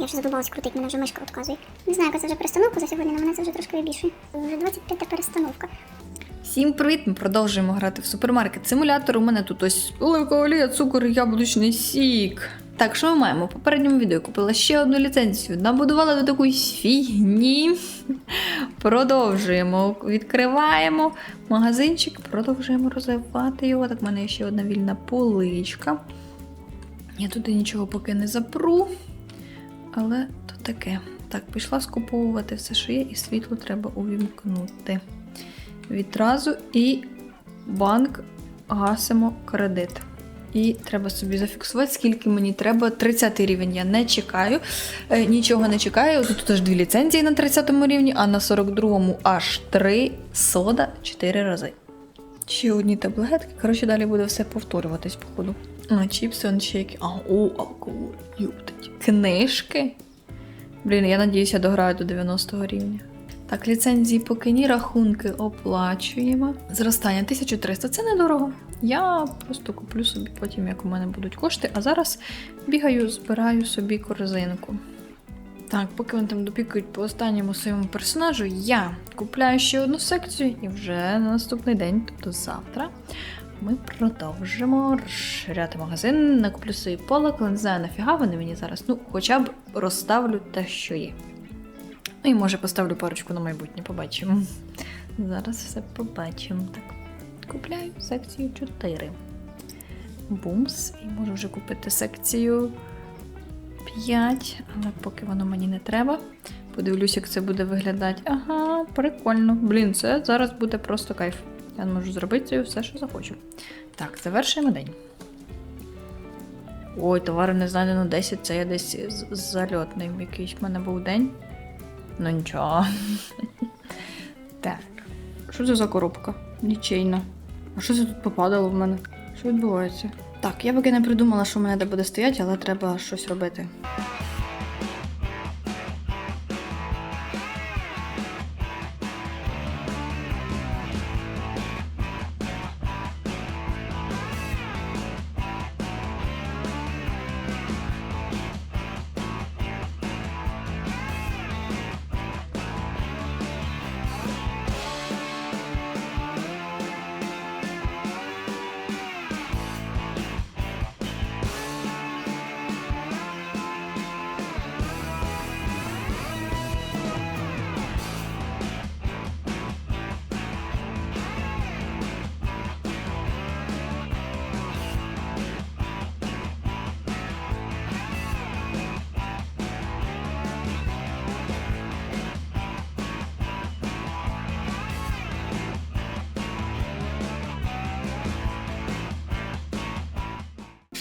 Я вже задумалась крутить, мене вже мишка відказує. Не знаю, яка це вже перестановка за сьогодні, але мене це вже трошки вибішує. Вже 25-та перестановка. Всім привіт! Ми продовжуємо грати в супермаркет симулятор. У мене тут ось оливкова олія, цукор, яблучний сік. Так, що ми маємо? У попередньому відео я купила ще одну ліцензію, набудувала до такої фігні. Продовжуємо, відкриваємо магазинчик, продовжуємо розвивати його. Так, в мене є ще одна вільна поличка. Я туди нічого поки не запру, але то таке. Так, пішла скуповувати все, що є, і світло треба увімкнути відразу і банк гасимо кредит. І треба собі зафіксувати, скільки мені треба. 30 рівень я не чекаю, е, нічого не чекаю. Тут теж дві ліцензії на 30 рівні, а на 42-му аж 3 сода 4 рази. Ще одні таблетки. Коротше, далі буде все повторюватись, походу. А, чіпси, он ще які. А, о, алкоголь, юптать. Книжки. Блін, я надіюся, дограю до 90 рівня. Так, ліцензії поки ні, рахунки оплачуємо. Зростання 1300 це недорого. Я просто куплю собі потім, як у мене будуть кошти. А зараз бігаю, збираю собі корзинку. Так, поки вони там допікують по останньому своєму персонажу, я купляю ще одну секцію, і вже на наступний день, тобто завтра, ми продовжимо розширяти магазин. Накуплю собі полок, але не знаю нафіга вони мені зараз. Ну, хоча б розставлю те, що є. Ну і може поставлю парочку на майбутнє, побачимо. Зараз все побачимо. Так, купляю секцію 4. Бумс. І можу вже купити секцію 5, але поки воно мені не треба. Подивлюсь, як це буде виглядати. Ага, прикольно. Блін, це зараз буде просто кайф. Я можу зробити цю все, що захочу. Так, завершуємо день. Ой, товари не знайдено 10, це я десь зальотний якийсь в мене був день. Ну нічого. Так. Що це за коробка? Нічийна. А що це тут попадало в мене? Що відбувається? Так, я поки не придумала, що в мене де буде стояти, але треба щось робити.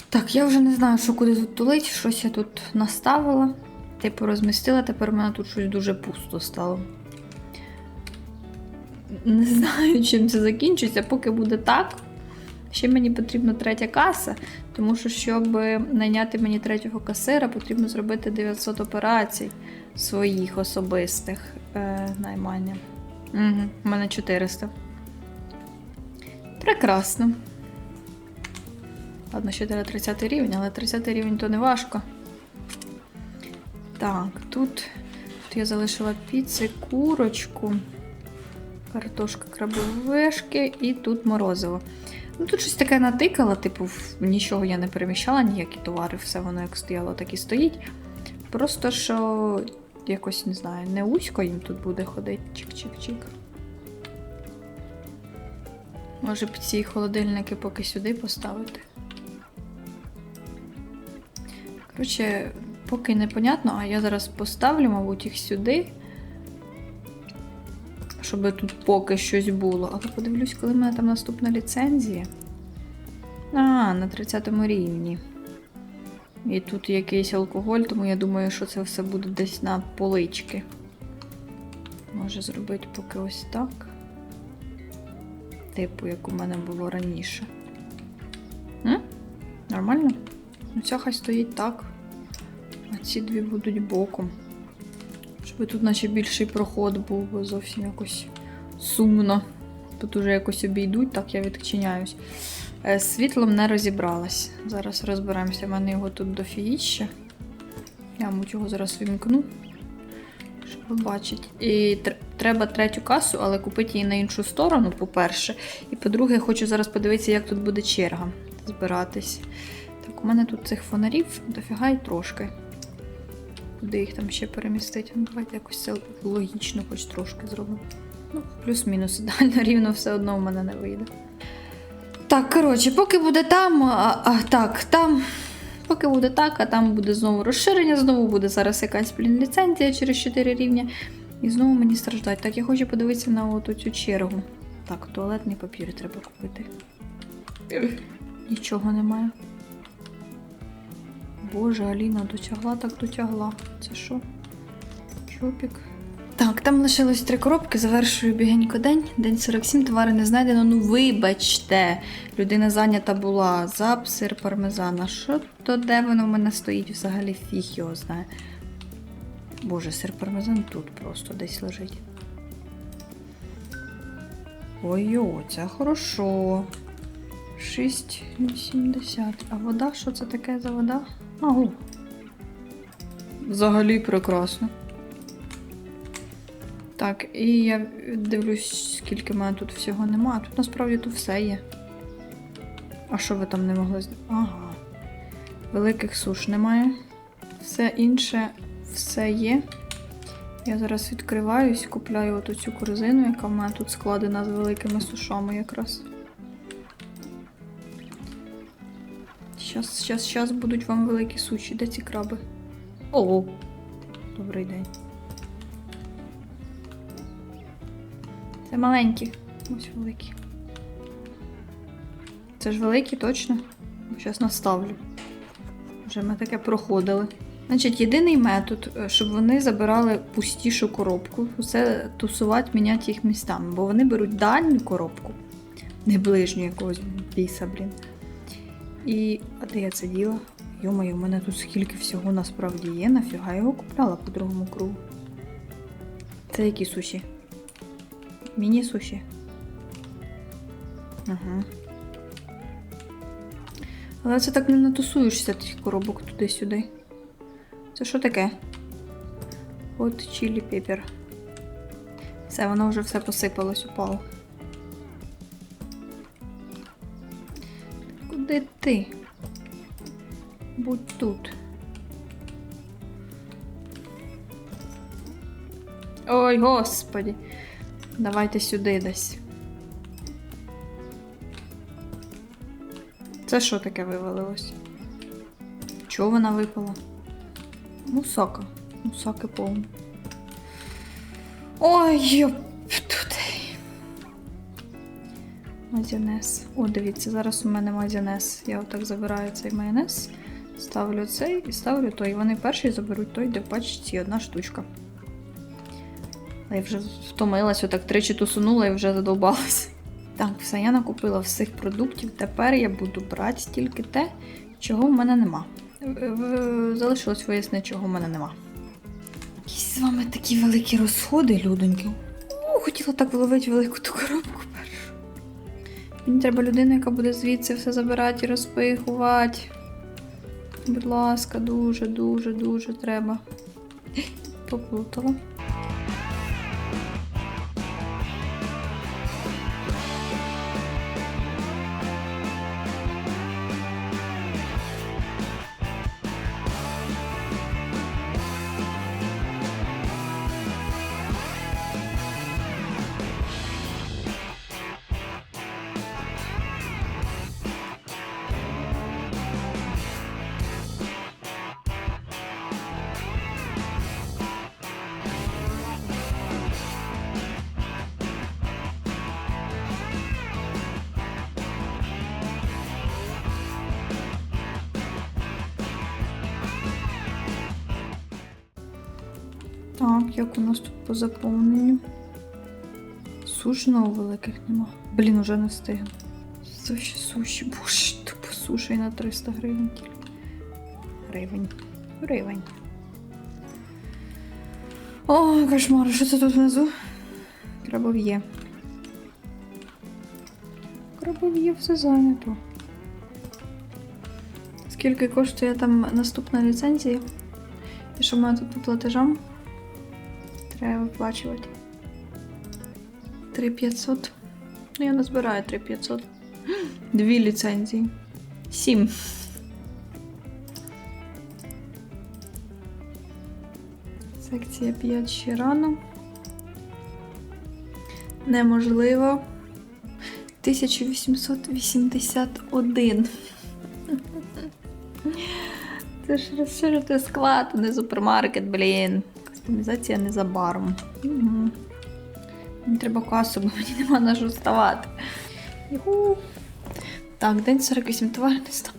Так, я вже не знаю, що куди тут тулить, щось я тут наставила. Типу розмістила, тепер у мене тут щось дуже пусто стало. Не знаю, чим це закінчиться, поки буде так. Ще мені потрібна третя каса, тому що, щоб найняти мені третього касира, потрібно зробити 900 операцій своїх особистих е, наймання. Угу, у мене 400. Прекрасно. Ладно, ще треба 30 рівень, але 30 рівень то не важко. Так, тут, тут я залишила піци, курочку, картошка крабовишки і тут морозиво. Ну, тут щось таке натикала, типу, нічого я не переміщала, ніякі товари, все воно як стояло, так і стоїть. Просто що якось не знаю, не вузько їм тут буде ходити. Чик-чик-чик. Може б ці холодильники поки сюди поставити. Коротше, поки непонятно, а я зараз поставлю, мабуть, їх сюди. Щоб тут поки щось було. Але подивлюсь, коли в мене там наступна ліцензія. А, на 30 рівні. І тут якийсь алкоголь, тому я думаю, що це все буде десь на полички. Може зробити поки ось так. Типу, як у мене було раніше. М? Нормально? Ну, ця хай стоїть так. А ці дві будуть боком. Щоб тут наче більший проход був, бо зовсім якось сумно. Тут уже якось обійдуть, так я відчиняюсь. Е, світлом не розібралась. Зараз розберемося. У мене його тут дофігіще. Я муть його зараз вімкну, щоб ви бачите. І тр- треба третю касу, але купити її на іншу сторону, по-перше. І по-друге, хочу зараз подивитися, як тут буде черга збиратись. Так, у мене тут цих фонарів дофіга й трошки. Куди їх там ще перемістити? Ну, давайте якось це логічно, хоч трошки зробимо. Ну, плюс-мінус ідеально рівно все одно в мене не вийде. Так, коротше, поки буде там, а, а, так, там. Поки буде так, а там буде знову розширення, знову буде зараз якась блін, ліцензія через 4 рівня. І знову мені страждать. Так, я хочу подивитися на от цю чергу. Так, туалетний папір треба купити. Нічого немає. Боже, Аліна дотягла, так дотягла. Це що? Чопік. Так, там лишилось три коробки, завершую бігенько день. День 47, товари не знайдено. Ну вибачте, людина зайнята була. Зап, сир пармезана. Що то де воно в мене стоїть? Взагалі фіг його знає. Боже, сир пармезан тут просто десь лежить. Ой-о, це хорошо. 6,80. А вода, що це таке за вода? Агу. Взагалі прекрасно. Так, і я дивлюсь, скільки в мене тут всього нема. Тут насправді тут все є. А що ви там не могли Ага. Великих суш немає. Все інше, все є. Я зараз відкриваюсь, купляю оту цю корзину, яка в мене тут складена з великими сушами якраз. Щас, щас, щас будуть вам великі суші. Де ці краби? О! Добрий день. Це маленькі. Ось великі. Це ж великі, точно? Зараз наставлю. Вже ми таке проходили. Значить, єдиний метод, е, щоб вони забирали пустішу коробку, це тусувати, міняти їх містами, бо вони беруть дальню коробку, не ближню якогось біса, блін. І. А де я це діла? Йомаю, у мене тут скільки всього насправді є, нафіга його купляла по другому кругу. Це які суші? Міні-суші. Ага. Але це так не натусуєшся тих коробок туди-сюди. Це що таке? От чилі пепер. Все, воно вже все посипалось, упало. Ти? Будь тут. Ой, господі. Давайте сюди десь. Це що таке вивалилось? Чого вона випала? Мусака. Мусаки повні. Ой, йоп Майонез. О, дивіться, зараз у мене майонез. Я отак забираю цей майонез, ставлю цей і ставлю той. Вони перші заберуть той, де в пачці одна штучка. А я вже втомилась, отак тричі тусунула і вже задовбалась. Так, все, я накупила всіх продуктів. Тепер я буду брати тільки те, чого в мене нема. Залишилось вияснити, чого в мене нема. Якісь з вами такі великі розходи, людоньки. О, хотіла так вловити велику ту коробку. Мені треба людина, яка буде звідси все забирати і розпихувати. Будь ласка, дуже, дуже, дуже треба. Поплутала. Як у нас тут по заповненню? Суш знову великих нема. Блін, уже не встигну. Це ще суші, боже, тупо суші на 300 гривень тільки. Гривень. Гривень. О, кошмар, що це тут внизу? Крабов'є. Крабов'є все зайнято. Скільки коштує там наступна ліцензія? Ти що мене тут по платежам? Треба виплачувати. 3500. Ну, я назбираю 3500. Дві ліцензії. Сім. Секція 5 ще рано. Неможливо. 1881. Це ж розширити склад, не супермаркет, блін. Кастомізація незабаром. Угу. Треба касу, бо мені нема на що вставати. Юху. Так, день 48 товарництва.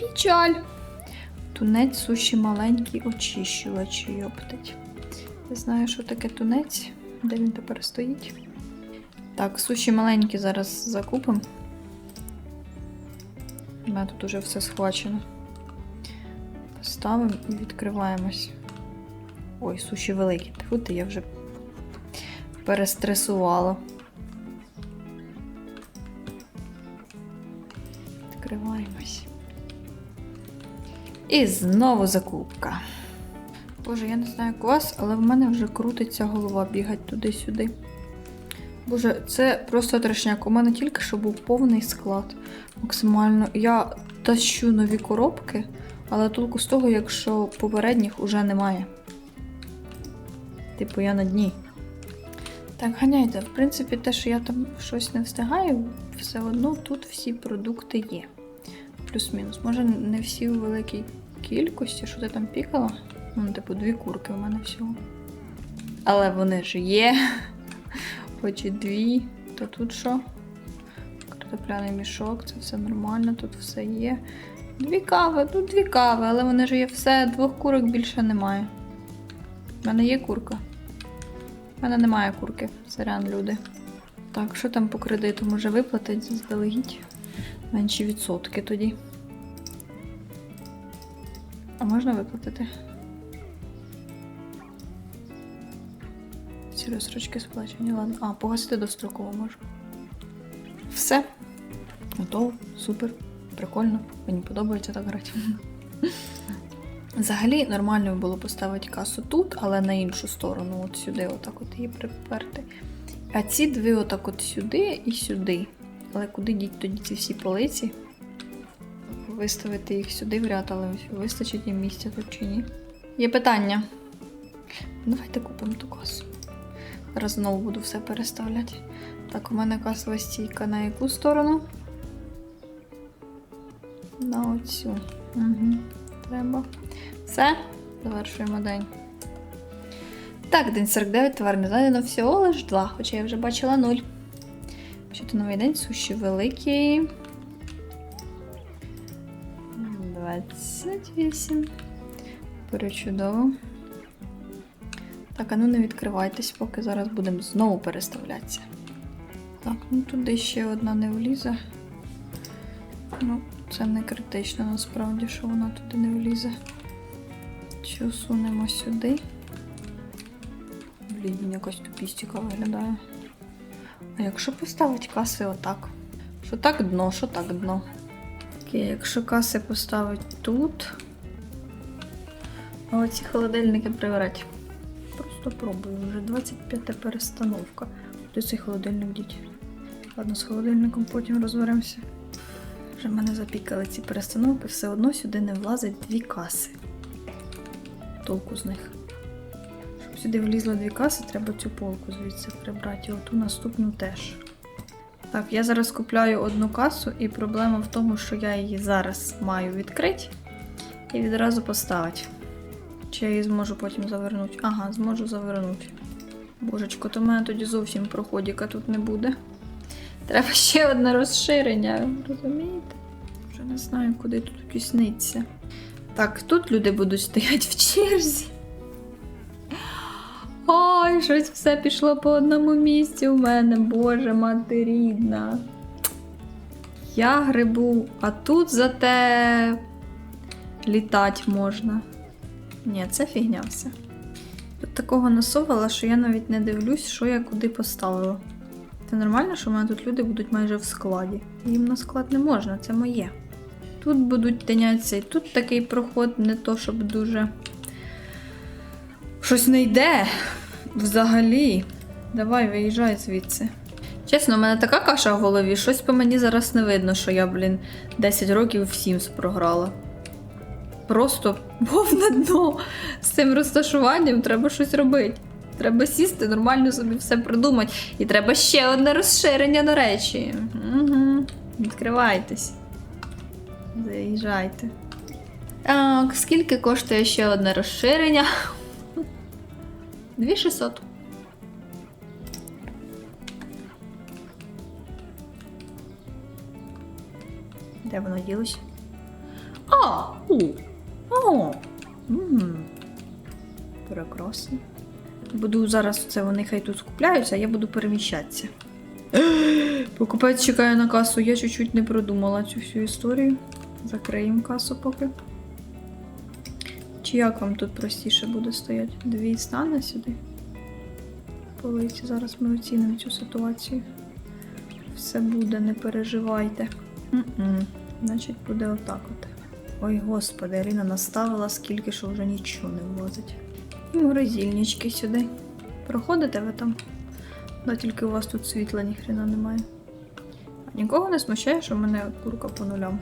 Печаль. Тунець, суші маленький, очищувачі, йоптать. Я знаю, що таке тунець, де він тепер стоїть. Так, суші маленькі зараз закупимо. У мене тут уже все схвачено. Поставимо і відкриваємось. Ой, суші великі. Тьфу ти, я вже перестресувала. Відкриваємось. І знову закупка. Боже, я не знаю як у вас, але в мене вже крутиться голова бігать туди-сюди. Боже, це просто трешняк. У мене тільки що був повний склад. Максимально. Я тащу нові коробки, але толку з того, якщо попередніх уже немає. Типу, я на дні. Так, ганяйте. В принципі, те, що я там щось не встигаю, все одно тут всі продукти є. Плюс-мінус. Може, не всі у великій кількості, що ти там пікала? Ну, типу, дві курки у мене всього. Але вони ж є. Хоч і дві, то тут що? Картопляний мішок, це все нормально, тут все є. Дві кави, тут дві кави, але вони ж є все, двох курок більше немає. У мене є курка. У мене немає курки. Сорян, люди. Так, що там по кредиту? Може виплатить заздалегідь? Менші відсотки тоді. А можна виплатити? Ці розстрочки сплачені, ладно. А, погасити достроково можу. Все. Готово. Супер. Прикольно. Мені подобається так грати. Взагалі нормально було поставити касу тут, але на іншу сторону, от сюди, отак от її приперти. А ці дві отак от сюди і сюди. Але куди діть тоді ці всі полиці? Виставити їх сюди в ряд, але вистачить їм місця тут чи ні? Є питання. Давайте купимо ту касу. Зараз знову буду все переставляти. Так, у мене касова стійка на яку сторону? На оцю. Угу. Треба. Все, завершуємо день. Так, день 49, товар не знайдено всього лиш 2, хоча я вже бачила 0. Почати новий день, суші великі. 28. Перечудово. Так, а ну не відкривайтесь, поки зараз будемо знову переставлятися. Так, ну туди ще одна не влізе. Ну, це не критично насправді, що вона туди не влізе. Чи усунемо сюди? Блін, він якась тупістіка виглядає. А якщо поставити каси отак? Що так дно, що так дно? Окей, якщо каси поставити тут. А оці холодильники прибирати. Просто пробую. Вже 25 перестановка. Де цей холодильник діть? Ладно, з холодильником потім розберемося. Вже мене запікали ці перестановки, все одно сюди не влазить дві каси. Толку з них. Щоб сюди влізло дві каси, треба цю полку звідси прибрати. І оту наступну теж. Так, я зараз купляю одну касу, і проблема в тому, що я її зараз маю відкрити і відразу поставити. Чи я її зможу потім завернути? Ага, зможу завернути. Божечко, то в мене тоді зовсім проходіка тут не буде. Треба ще одне розширення, розумієте? Вже не знаю, куди тут тісниться. Так, тут люди будуть стояти в черзі. Ой, щось все пішло по одному місці у мене, боже мати рідна. Я грибу, а тут зате літати можна. Ні, це фігня все. Тут такого насовала, що я навіть не дивлюсь, що я куди поставила. Це нормально, що в мене тут люди будуть майже в складі. Їм на склад не можна, це моє. Тут будуть тинятися, і тут такий проход, не то щоб дуже Щось не йде. Взагалі. Давай, виїжджай звідси. Чесно, у мене така каша в голові, щось по мені зараз не видно, що я, блін, 10 років в Sims програла. Просто повне дно. З цим розташуванням треба щось робити. Треба сісти, нормально собі все придумати. І треба ще одне розширення, до речі. Угу. Відкривайтесь. Заїжджайте. Так, скільки коштує ще одне розширення? 2600. Де воно ділося? А! У! О! Прекрасно. Буду зараз це вони хай тут скупляються, а я буду переміщатися. Покупець чекає на касу. Я чуть-чуть не продумала цю всю історію. Закриємо касу поки. Чи як вам тут простіше буде стояти? Дві стане сюди. Полиці, зараз ми оцінимо цю ситуацію. Все буде, не переживайте. М-м. Значить, буде отак от. Ой, господи, Аріна наставила скільки, що вже нічого не влазить. І морозильнички сюди. Проходите ви там? Да, тільки у вас тут світла ніхрена немає. А нікого не смущає, що в мене курка по нулям.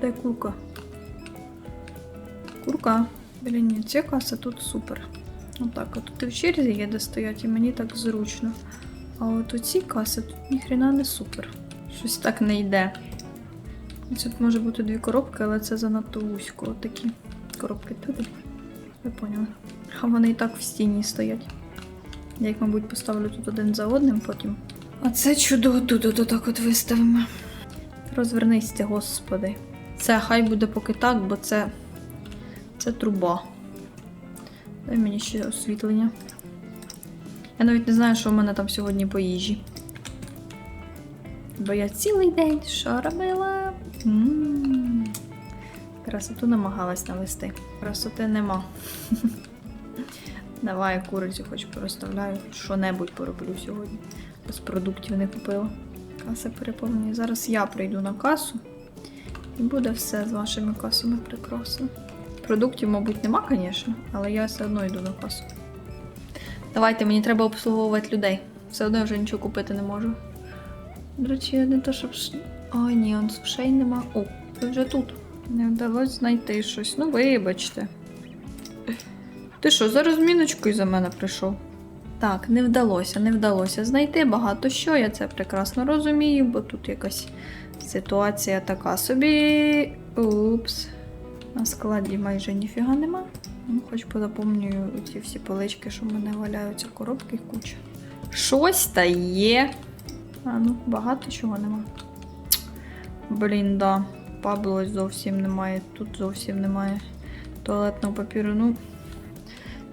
Де курка? Курка. Блін, ні, ця каса тут супер. Отак, от тут і в черзі є де стоять, і мені так зручно. А от у цій каси тут ніхрена не супер. Щось так не йде. Тут може бути дві коробки, але це занадто вузько. Такі коробки туди. Ви поняли. А вони і так в стіні стоять. Я їх, мабуть, поставлю тут один за одним потім. А це чудо тут от отак от виставимо. Розвернись господи. Це хай буде поки так, бо це. Це труба. Дай мені ще освітлення. Я навіть не знаю, що в мене там сьогодні по їжі. Бо я цілий день що робила? М. Красоту намагалась навести. Красоти нема. Давай курицю хоч порозставляю, що-небудь пороблю сьогодні. Без продуктів не купила. Каса переповнена. Зараз я прийду на касу. І буде все з вашими касами прекрасно. Продуктів, мабуть, нема, звісно, але я все одно йду на касу. Давайте, мені треба обслуговувати людей. Все одно я вже нічого купити не можу. До речі, не то, щоб. Ой, ні, он шей нема. О, ви вже тут. Не вдалося знайти щось. Ну, вибачте. Ти що, за розміночкою за мене прийшов? Так, не вдалося, не вдалося знайти багато що, я це прекрасно розумію, бо тут якась ситуація така собі. Упс. На складі майже ніфіга нема. Ну, хоч позапомнюю ці всі полички, що в мене валяються, коробки куча. Щось та є. А ну, багато чого нема. Блін, да. Пабло зовсім немає, тут зовсім немає туалетного папіру. Ну,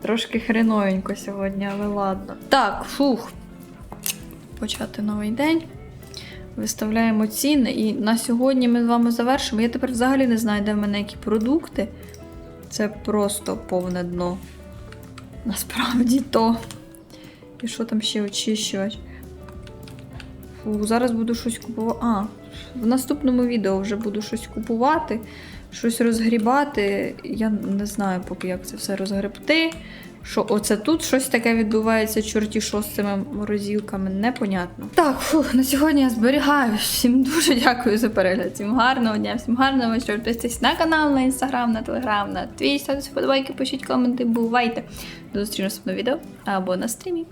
трошки хреновенько сьогодні, але ладно. Так, фух. Почати новий день. Виставляємо ціни. І на сьогодні ми з вами завершимо. Я тепер взагалі не знаю, де в мене які продукти. Це просто повне дно. Насправді то. І що там ще очищувати? Фу, зараз буду щось купувати. А, в наступному відео вже буду щось купувати, щось розгрібати. Я не знаю, поки як це все розгребти. Що оце тут щось таке відбувається, чорті що з цими морозилками, непонятно. Так, фу, на сьогодні я зберігаю. Всім дуже дякую за перегляд. Всім гарного дня, всім гарного вечора. Підписуйтесь на канал, на інстаграм, на телеграм, на твій ставте вподобайки, пишіть коменти, бувайте. До зустрічі в наступному відео або на стрімі.